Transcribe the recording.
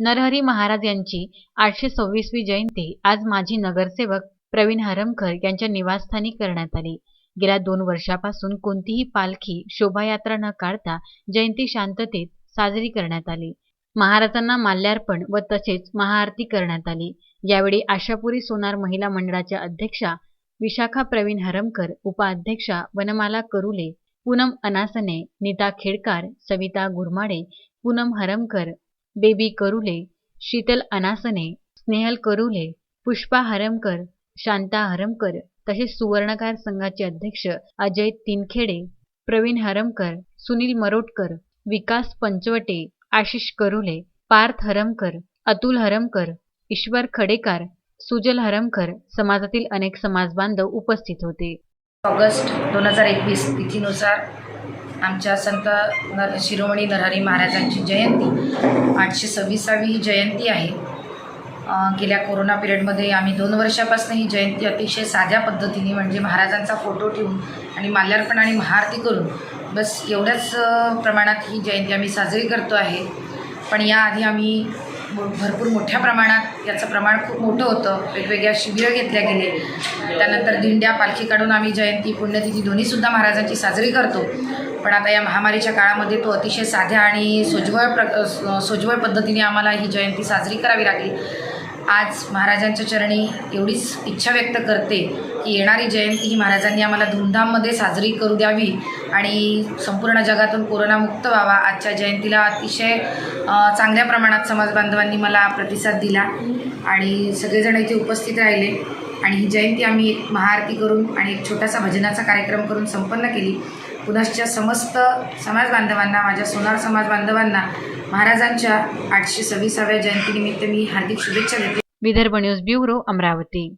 नरहरी महाराज यांची आठशे सव्वीसवी जयंती आज माजी नगरसेवक प्रवीण हरमकर यांच्या निवासस्थानी करण्यात आली. गेल्या दोन वर्षापासून कोणतीही पालखी शोभायात्रा न काढता जयंती शांततेत साजरी करण्यात आली. महाराजांना माल्यार्पण व तसेच महाआरती करण्यात आली. यावेळी आशापुरी सोनार महिला मंडळाच्या अध्यक्षा विशाखा प्रवीण हरमकर उपाध्यक्षा वनमाला करुले पूनम अनासने नीता खेडकार सविता गुरमाडे पूनम हरमकर बेबी करुले शीतल अनासने स्नेहल करुले पुष्पा हरमकर शांता हरमकर तसेच सुवर्णकार संघाचे अध्यक्ष अजय तिनखेडे प्रवीण हरमकर सुनील मरोटकर विकास पंचवटे आशिष करुले पार्थ हरमकर अतुल हरमकर ईश्वर खडेकार सुजल हरमकर समाजातील अनेक समाजबांधव उपस्थित होते. ऑगस्ट दोन हजार एकवीस तिथीनुसार आमच्या संत नर शिरोमणी नरहरी महाराजांची जयंती. आठशे सव्वीसावी ही जयंती आहे. गेल्या कोरोना पिरियडमध्ये आम्ही दोन वर्षापासून ही जयंती अतिशय साध्या पद्धतीने म्हणजे महाराजांचा फोटो ठेवून आणि माल्यार्पण आणि महाआरती करून बस एवढ्याच प्रमाणात ही जयंती आम्ही साजरी करतो आहे. पण याआधी आम्ही भरपूर मोठ्या प्रमाणात याचं प्रमाण खूप मोठं होतं. वेगवेगळ्या शिबिरं घेतल्या गेले. त्यानंतर दिंड्या पालखी काढून आम्ही जयंती पुण्यतिथी दोन्हीसुद्धा महाराजांची साजरी करतो. पण आता या महामारीच्या काळामध्ये तो अतिशय साध्या आणि सोज्वळ प्र सोज्वळ पद्धतीने आम्हाला ही जयंती साजरी करावी लागली. आज महाराजांच्या चरणी एवढीच इच्छा व्यक्त करते की येणारी जयंती ही महाराजांनी आम्हाला धूमधाममध्ये साजरी करू द्यावी आणि संपूर्ण जगातून कोरोनामुक्त व्हावा. आजच्या जयंतीला अतिशय चांगल्या प्रमाणात समाजबांधवांनी मला प्रतिसाद दिला आणि सगळेजण इथे उपस्थित राहिले. आणि ही जयंती आम्ही एक महाआरती करून आणि एक छोटासा भजनाचा कार्यक्रम करून संपन्न केली. पुनश्च समस्त समाज बांधवांना माझ्या सोनार समाज बांधवांना महाराजांच्या आठशे सव्वीसाव्या जयंतीनिमित्त मी हार्दिक शुभेच्छा देते. Vidarbha news bureau Amravati.